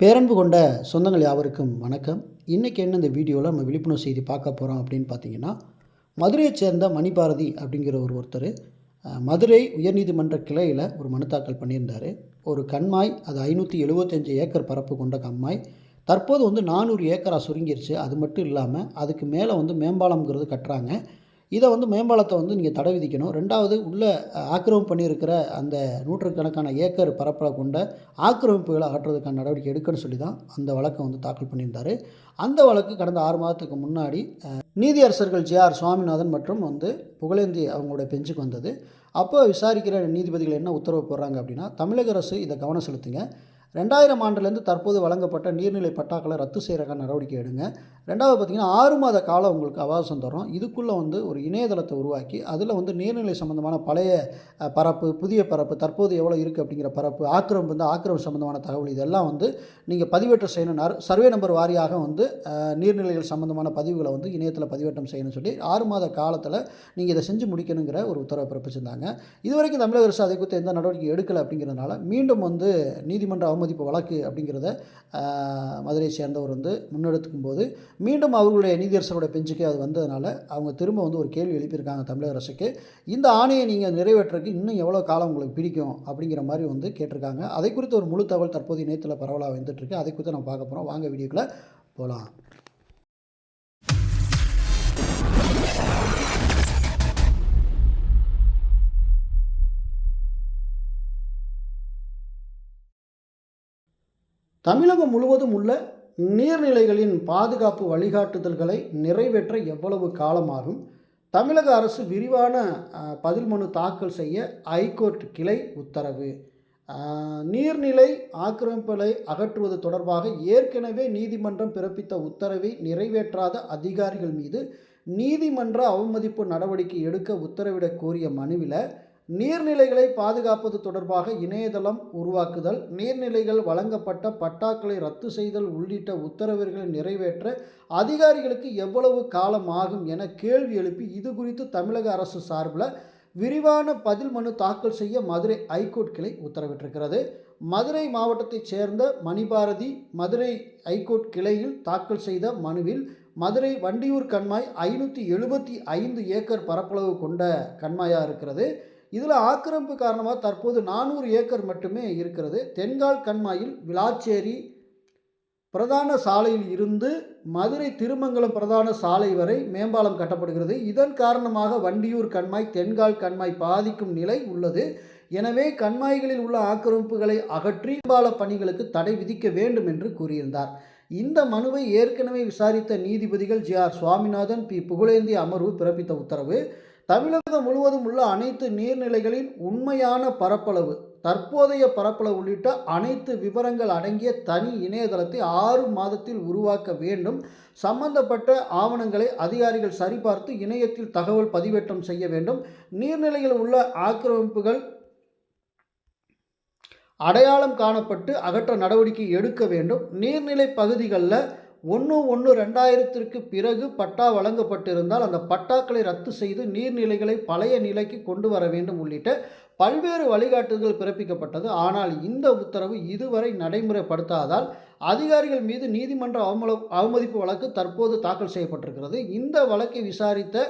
பேரன்பு கொண்ட சொந்தங்கள் யாவருக்கும் வணக்கம். இன்றைக்கி என்ன இந்த வீடியோவில் நம்ம விழிப்புணர்வு செய்தி பார்க்க போகிறோம் அப்படின்னு பார்த்தீங்கன்னா மதுரையைச் சேர்ந்த மணிபாரதி அப்படிங்கிற ஒரு ஒருத்தர் மதுரை உயர்நீதிமன்ற கிளையில் ஒரு மனு தாக்கல் பண்ணியிருந்தார். ஒரு கண்மாய் அது ஐநூற்றி எழுபத்தஞ்சு ஏக்கர் பரப்பு கொண்ட கண்மாய். தற்போது வந்து நானூறு ஏக்கராக சுருங்கிருச்சு. அது மட்டும் இல்லாமல் அதுக்கு மேலே வந்து மேம்பாலம்ங்கிறது கட்டுறாங்க. இதை வந்து மேம்பாலத்தை வந்து நீங்கள் தடை விதிக்கணும். ரெண்டாவது உள்ளே ஆக்கிரமிப்பு பண்ணியிருக்கிற அந்த நூற்றுக்கணக்கான ஏக்கர் பரப்பளவு கொண்ட ஆக்கிரமிப்புகளை அகற்றுவதற்கான நடவடிக்கை எடுக்கணும்னு சொல்லி தான் அந்த வழக்கை வந்து தாக்கல் பண்ணியிருந்தார். அந்த வழக்கு கடந்த ஆறு மாதத்துக்கு முன்னாடி நீதியரசர்கள் நீதியரசர்கள் ஜேஆர் சுவாமிநாதன் மற்றும் வந்து புகழேந்தி அவங்களுடைய பெஞ்சுக்கு வந்தது. அப்போ விசாரிக்கிற நீதிபதிகள் என்ன உத்தரவு போடுறாங்க அப்படின்னா தமிழக அரசு இதை கவனம் செலுத்துங்க. ரெண்டாயிரம் ஆண்டுலேருந்து தற்போது வழங்கப்பட்ட நீர்நிலை பட்டாக்களை ரத்து செய்கிறக்கான நடவடிக்கை எடுங்க. ரெண்டாவது பார்த்திங்கன்னா ஆறு மாத காலம் உங்களுக்கு அவகாசம் தரும் இதுக்குள்ளே வந்து ஒரு இணையதளத்தை உருவாக்கி அதில் வந்து நீர்நிலை சம்மந்தமான பழைய பரப்பு புதிய பரப்பு தற்போது எவ்வளோ இருக்குது அப்படிங்கிற பரப்பு ஆக்கிரமிப்பு வந்து ஆக்கிரமிப்பு சம்மந்தமான தகவல் இதெல்லாம் வந்து நீங்கள் பதிவேற்றம் செய்யணும் சர்வே நம்பர் வாரியாக வந்து நீர்நிலைகள் சம்மந்தமான பதிவுகளை வந்து இணையத்தில் பதிவேற்றம் செய்யணும்னு சொல்லி ஆறு மாத காலத்தில் நீங்கள் இதை செஞ்சு முடிக்கணுங்கிற ஒரு உத்தரவை பிறப்பிச்சிருந்தாங்க. இதுவரைக்கும் தமிழக அரசு அதை குறித்து எந்த நடவடிக்கை எடுக்கலை அப்படிங்கிறதுனால மீண்டும் வந்து நீதிமன்ற அவமதிப்பு வழக்கு அப்படிங்கிறத மதுரையை சேர்ந்தவர் வந்து முன்னெடுத்துக்கும் போது மீண்டும் அவர்களுடைய நீதியரசருடைய பெஞ்சுக்கு அது வந்ததுனால அவங்க திரும்ப வந்து ஒரு கேள்வி எழுப்பியிருக்காங்க தமிழக அரசுக்கு. இந்த ஆணையை நீங்கள் நிறைவேற்றுறதுக்கு இன்னும் எவ்வளோ காலம் உங்களுக்கு பிடிக்கும் அப்படிங்கிற மாதிரி வந்து கேட்டிருக்காங்க. அதை குறித்து ஒரு முழு தகவல் தற்போது இணையத்தில் பரவலாக வந்துட்டுருக்கு அதை குறித்து நம்ம பார்க்க போகிறோம் வாங்க வீடியோக்குள்ளே போகலாம் தமிழகம் முழுவதும் உள்ள நீர்நிலைகளின் பாதுகாப்பு வழிகாட்டுதல்களை நிறைவேற்ற எவ்வளவு காலமாகும் தமிழக அரசு விரிவான பதில் மனு தாக்கல் செய்ய ஐகோர்ட் கிளை உத்தரவு. நீர்நிலை ஆக்கிரமிப்புகளை அகற்றுவது தொடர்பாக ஏற்கனவே நீதிமன்றம் பிறப்பித்த உத்தரவை நிறைவேற்றாத அதிகாரிகள் மீது நீதிமன்ற அவமதிப்பு நடவடிக்கை எடுக்க உத்தரவிடக் கோரிய மனுவில் நீர்நிலைகளை பாதுகாப்பது தொடர்பாக இணையதளம் உருவாக்குதல் நீர்நிலைகள் வழங்கப்பட்ட பட்டாக்களை ரத்து செய்தல் உள்ளிட்ட உத்தரவுகளை நிறைவேற்ற அதிகாரிகளுக்கு எவ்வளவு காலம் ஆகும் என கேள்வி எழுப்பி இது குறித்து தமிழக அரசு சார்பில் விரிவான பதில் மனு தாக்கல் செய்ய மதுரை ஐகோர்ட் கிளை உத்தரவிட்டிருக்கிறது. மதுரை மாவட்டத்தைச் சேர்ந்த மணிபாரதி மதுரை ஐகோர்ட் கிளையில் தாக்கல் செய்த மனுவில் மதுரை வண்டியூர் கண்மாய் ஐநூற்றி எழுபத்தி ஐந்து ஏக்கர் பரப்பளவு கொண்ட கண்மாயாக இருக்கிறது. இதில் ஆக்கிரமிப்பு காரணமாக தற்போது நானூறு ஏக்கர் மட்டுமே இருக்கிறது. தென்கால் கண்மாயில் விளாச்சேரி பிரதான சாலையில் இருந்து மதுரை திருமங்கலம் பிரதான சாலை வரை மேம்பாலம் கட்டப்படுகிறது. இதன் காரணமாக வண்டியூர் கண்மாய் தென்கால் கண்மாய் பாதிக்கும் நிலை உள்ளது. எனவே கண்மாய்களில் உள்ள ஆக்கிரமிப்புகளை அகற்றி மேம்பால பணிகளுக்கு தடை விதிக்க வேண்டும் என்று கூறியிருந்தார். இந்த மனுவை ஏற்கனவே விசாரித்த நீதிபதிகள் G R Swaminathan P. Pugazhendhi அமர்வு பிறப்பித்த உத்தரவு. தமிழகம் முழுவதும் உள்ள அனைத்து நீர்நிலைகளின் உண்மையான பரப்பளவு தற்போதைய பரப்பளவு உள்ளிட்ட அனைத்து விவரங்கள் அடங்கிய தனி இணையதளத்தை ஆறு மாதத்தில் உருவாக்க வேண்டும். சம்பந்தப்பட்ட ஆவணங்களை அதிகாரிகள் சரிபார்த்து இணையத்தில் தகவல் பதிவேற்றம் செய்ய வேண்டும். நீர்நிலையில் உள்ள ஆக்கிரமிப்புகள் அடையாளம் காணப்பட்டு அகற்ற நடவடிக்கை எடுக்க வேண்டும். நீர்நிலை பகுதிகளில் ஒன்று ஒன்று ரெண்டாயிரத்திற்கு பிறகு பட்டா வழங்கப்பட்டிருந்தால் அந்த பட்டாக்களை ரத்து செய்து நீர்நிலைகளை பழைய நிலைக்கு கொண்டு வர வேண்டும் உள்ளிட்ட பல்வேறு வழிகாட்டுதல்கள் பிறப்பிக்கப்பட்டது. ஆனால் இந்த உத்தரவு இதுவரை நடைமுறைப்படுத்தாதால் அதிகாரிகள் மீது நீதிமன்ற அவமல அவமதிப்பு வழக்கு தற்போது தாக்கல் செய்யப்பட்டிருக்கிறது. இந்த வழக்கை விசாரித்த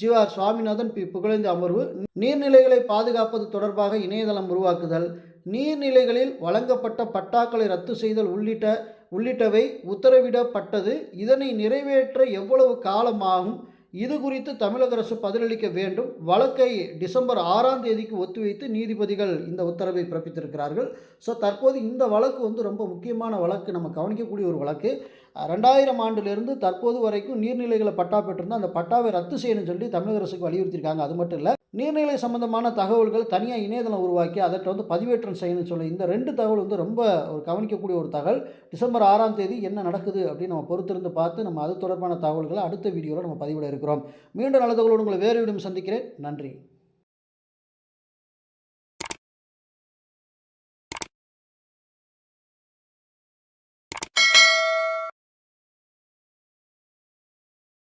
ஜிஆர் சுவாமிநாதன் பி புகழேந்தி அமர்வு நீர்நிலைகளை பாதுகாப்பது தொடர்பாக இணையதளம் உருவாக்குதல் நீர்நிலைகளில் வழங்கப்பட்ட பட்டாக்களை ரத்து செய்தல் உள்ளிட்ட உள்ளிட்டவை உத்தரவிடப்பட்டது. இதனை நிறைவேற்ற எவ்வளவு காலமாகும்? இது குறித்து தமிழக அரசு பதிலளிக்க வேண்டும். வழக்கை டிசம்பர் ஆறாம் தேதிக்கு ஒத்திவைத்து நீதிபதிகள் இந்த உத்தரவை பிறப்பித்திருக்கிறார்கள். ஸோ தற்போது இந்த வழக்கு வந்து ரொம்ப முக்கியமான வழக்கு. நம்ம கவனிக்கக்கூடிய ஒரு வழக்கு. ரெண்டாயிரம் ஆண்டுலேருந்து தற்போது வரைக்கும் நீர்நிலைகளை பட்டா பெற்றிருந்தால் அந்த பட்டாவை ரத்து செய்யணும்னு சொல்லி தமிழக அரசுக்கு வலியுறுத்தியிருக்காங்க. அது மட்டும் இல்லை நீர்நிலை சம்பந்தமான தகவல்கள் தனியாக இணையதளம் உருவாக்கி அதற்கு வந்து பதிவேற்றம் செய்யணும்னு சொல்லி இந்த ரெண்டு தகவல் வந்து ரொம்ப ஒரு கவனிக்கக்கூடிய ஒரு தகவல். டிசம்பர் ஆறாம் தேதி என்ன நடக்குது அப்படின்னு நம்ம பொறுத்திருந்து பார்த்து நம்ம அது தொடர்பான தகவல்களை அடுத்த வீடியோவில் நம்ம பதிவிட இருக்கிறோம். மீண்டும் நல்ல தகவலோடு உங்களை வேறு விடம் சந்திக்கிறேன். நன்றி.